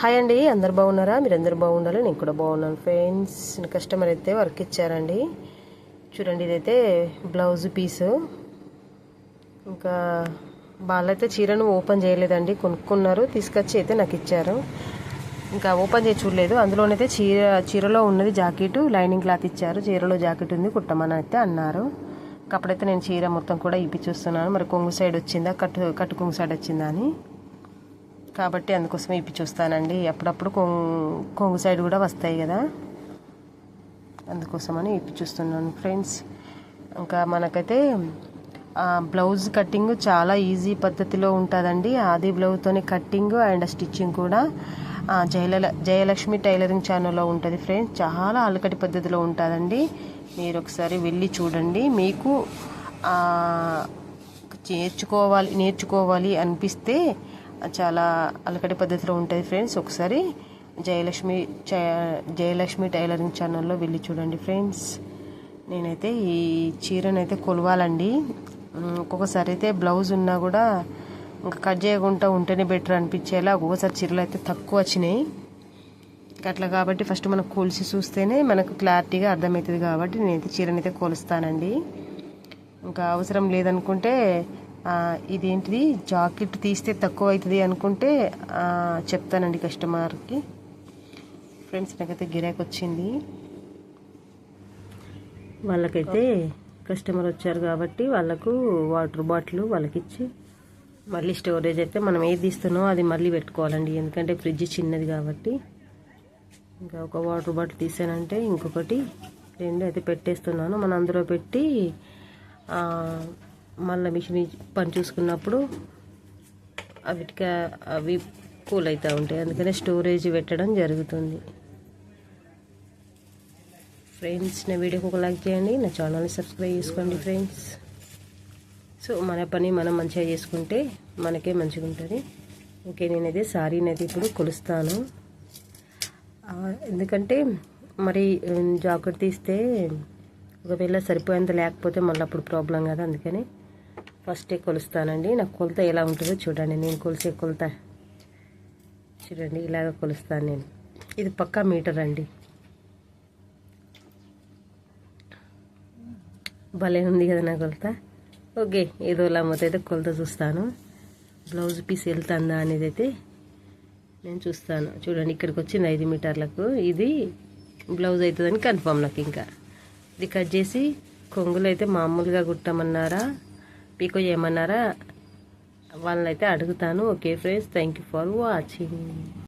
Hi అండి అందరు బాగున్నారా? మీరు అందరు బాగుండాలి నేను కూడా బాగున్నాను ఫ్రెండ్స్. కస్టమర్ అయితే వర్క్ ఇచ్చారండి. చూడండి ఇదైతే బ్లౌజ్ పీసు. ఇంకా వాళ్ళైతే చీరను ఓపెన్ చేయలేదండి కొనుక్కున్నారు. తీసుకొచ్చి అయితే నాకు ఇచ్చారు. ఇంకా ఓపెన్ చేసి చూడలేదు. అందులోనైతే చీర చీరలో ఉన్నది జాకెట్ లైనింగ్ క్లాత్ ఇచ్చారు. చీరలో జాకెట్ ఉంది కుట్టమని అయితే అన్నారు. అప్పుడైతే నేను చీర మొత్తం కూడా ఇప్పి చూస్తున్నాను. మరి కొంగు సైడ్ వచ్చిందా కట్టు కట్టు కొంగు సైడ్ వచ్చిందా అని. కాబట్టి అందుకోసమే ఇప్పి చూస్తానండి. అప్పుడప్పుడు కొంగు కొంగు సైడ్ కూడా వస్తాయి కదా. అందుకోసమని ఇప్పి చూస్తున్నాను ఫ్రెండ్స్. ఇంకా మనకైతే బ్లౌజ్ కటింగ్ చాలా ఈజీ పద్ధతిలో ఉంటుందండి. ఆది బ్లౌజ్తోని కట్టింగ్ అండ్ స్టిచ్చింగ్ కూడా జయల జయలక్ష్మి టైలరింగ్ ఛానల్లో ఉంటుంది ఫ్రెండ్స్. చాలా అలకటి పద్ధతిలో ఉంటుందండి. మీరు ఒకసారి వెళ్ళి చూడండి. మీకు నేర్చుకోవాలి నేర్చుకోవాలి అనిపిస్తే చాలా అలకటి పద్ధతిలో ఉంటుంది ఫ్రెండ్స్. ఒకసారి జయలక్ష్మి జయలక్ష్మి టైలరింగ్ ఛానల్లో వెళ్ళి చూడండి ఫ్రెండ్స్. నేనైతే ఈ చీరనైతే కొలవాలండి. ఒక్కొక్కసారి అయితే బ్లౌజ్ ఉన్నా కూడా ఇంకా కట్ చేయకుండా ఉంటేనే బెటర్ అనిపించేలా ఒక్కొక్కసారి చీరలు అయితే తక్కువ వచ్చినాయి. అట్లా కాబట్టి ఫస్ట్ మనం కొలిసి చూస్తేనే మనకు క్లారిటీగా అర్థమవుతుంది కాబట్టి నేనైతే చీరనైతే కొలుస్తానండి. ఇంకా అవసరం లేదనుకుంటే ఇదేంటిది? జాకెట్ తీస్తే తక్కువ అవుతుంది అనుకుంటే చెప్తానండి కస్టమర్కి. ఫ్రెండ్స్ నాకైతే గిరాక్ వచ్చింది. వాళ్ళకైతే కస్టమర్ వచ్చారు కాబట్టి వాళ్ళకు వాటర్ బాటిల్ వాళ్ళకి ఇచ్చి మళ్ళీ స్టోరేజ్ అయితే మనం ఏది తీస్తున్నామో అది మళ్ళీ పెట్టుకోవాలండి. ఎందుకంటే ఫ్రిడ్జ్ చిన్నది కాబట్టి. ఇంకా ఒక వాటర్ బాటిల్ తీసానంటే ఇంకొకటి రెండు అయితే పెట్టేస్తున్నాను. మనం అందులో పెట్టి మళ్ళీ మిషన్ పని చూసుకున్నప్పుడు అవిటికి అవి కూల్ అవుతూ ఉంటాయి. అందుకనే స్టోరేజ్ పెట్టడం జరుగుతుంది. ఫ్రెండ్స్ నా వీడియోకి ఒక లైక్ చేయండి. నా ఛానల్ని సబ్స్క్రైబ్ చేసుకోండి ఫ్రెండ్స్. సో మన పని మనం మంచిగా చేసుకుంటే మనకే మంచిగా ఉంటుంది. ఓకే నేనైతే అనేది ఇప్పుడు కొలుస్తాను. ఎందుకంటే మరి జాకెట్ తీస్తే ఒకవేళ సరిపోయేంత లేకపోతే మళ్ళీ అప్పుడు ప్రాబ్లం కదా అందుకని. ఫస్టే కొలుస్తానండి. నాకు కొలత ఎలా ఉంటుందో చూడండి. నేను కొలిసే కొలత. చూడండి ఇలాగ కొలుస్తాను నేను. ఇది పక్కా మీటర్ అండి. భలే ఉంది కదా నా కొలత. ఓకే ఏదో మొత్తం అయితే కొలత చూస్తాను. బ్లౌజ్ పీస్ వెళ్తుందా అనేది అయితే నేను చూస్తాను. చూడండి ఇక్కడికి వచ్చింది ఐదు మీటర్లకు. ఇది బ్లౌజ్ అవుతుందని కన్ఫామ్ నాకు ఇంకా. ఇది కట్ చేసి కొంగులు అయితే మామూలుగా కుట్టమన్నారా? పీకో చేయమన్నారా? వాళ్ళనైతే అడుగుతాను. Okay friends thank you for watching.